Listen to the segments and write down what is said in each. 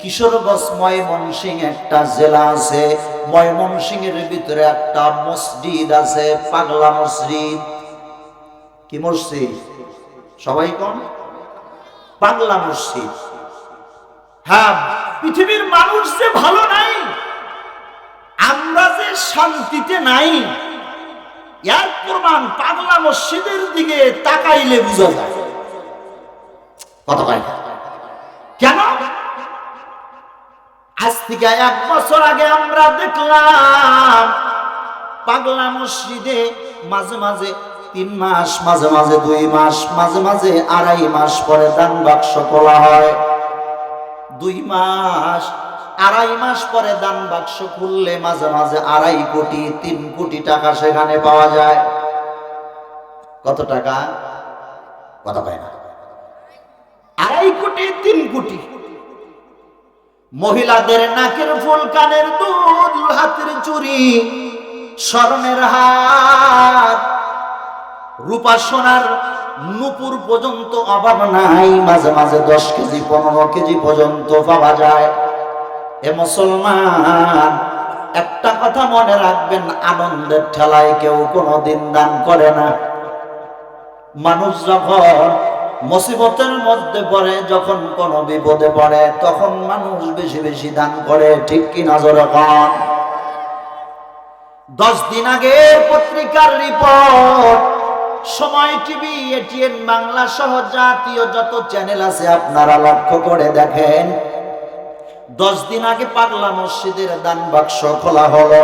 কিশোরগঞ্জ ময়মনসিং একটা জেলা আছে। ময়মনসিং এর ভিতরে একটা মসজিদ আছে, পাগলা মসজিদ। কি মসজিদ? সবাই কোন? পাগলা মসজিদ। হ্যাঁ পৃথিবীর মানুষ যে ভালো নাই, আমরা যে শান্তিতে নাই, এর প্রমাণ পাগলা মসজিদের দিকে তাকাইলে বুঝা যায়। কথা কয় না। কেন আজ থেকে এক বছর আগে আমরা দেখলাম, পাগলা মসজিদে মাঝে মাঝে তিন মাস, মাঝে মাঝে দুই মাস, মাঝে মাঝে আড়াই মাস পরে দান বাক্স খোলা হয়। দুই মাস, আড়াই মাস পরে দান বাক্স খুললে মাঝে মাঝে আড়াই কোটি, তিন কোটি টাকা সেখানে পাওয়া যায়। কত টাকা? কত পায় না। আড়াই কোটি, তিন কোটি। মহিলাদের নাকের ফুল, কানের দুধ হাতের চুরি স্বর্ণের হাত রূপা সোনার নুপুর পর্যন্ত অভাব নাই, মাঝে মাঝে দশ কেজি, পনেরো কেজি পর্যন্ত পাওয়া যায়। এ মুসলমান, একটা কথা মনে রাখবেন, আনন্দের ঠেলায় কেউ কোনোদিন দান করে না। মানুষ যখন মুসিবতের মধ্যে পড়ে, যখন কোন বিপদে পড়ে, তখন মানুষ বেশি বেশি দান করে, ঠিক কি নজরে কন? দশ দিন আগে পত্রিকার রিপোর্ট, সময় টিভি, এটিএন বাংলা সহ জাতীয় যত চ্যানেল আছে, আপনারা লক্ষ্য করে দেখেন, দশ দিন আগে পাগলা মসজিদের দান বাক্স খোলা হলো।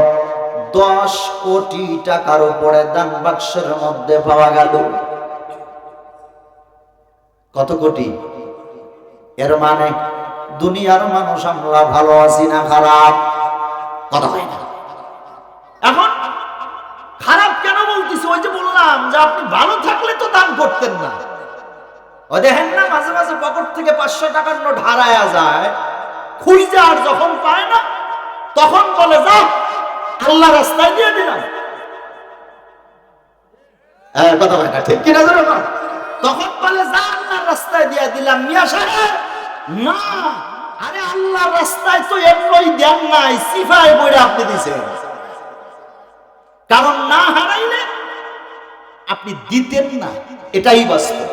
দশ কোটি টাকার উপরে দান বাক্সের মধ্যে পাওয়া গেল। কত কোটি? এর মানে দুনিয়ার মানুষ আমরা ভালো আছি না খারাপ? কথা হয় না। এখন খারাপ কেন বলতেছি? ওই যে বললাম যে আপনি ভালো থাকলে তো দান করতেন না। ও দেখেন না, মাঝে মাঝে পকেট থেকে পাঁচশো টাকার নোট হারায়া যায়। খুঁজে আর যখন পায় না, তখন বলে, যা, আল্লাহ রাস্তায় দিয়ে দিলাম। হ্যাঁ কথা হয় না, ঠিক কিনা তখন বলে, যা রাস্তায় দিয়ে দিলাম মিয়া সাহেব না, আরে আল্লাহ রাস্তায় তো এমনই দেন নাই সিফাই বলে আপনি দিছেন। কারণ না হারাইলে আপনি দিতেন না, এটাই বাস্তব।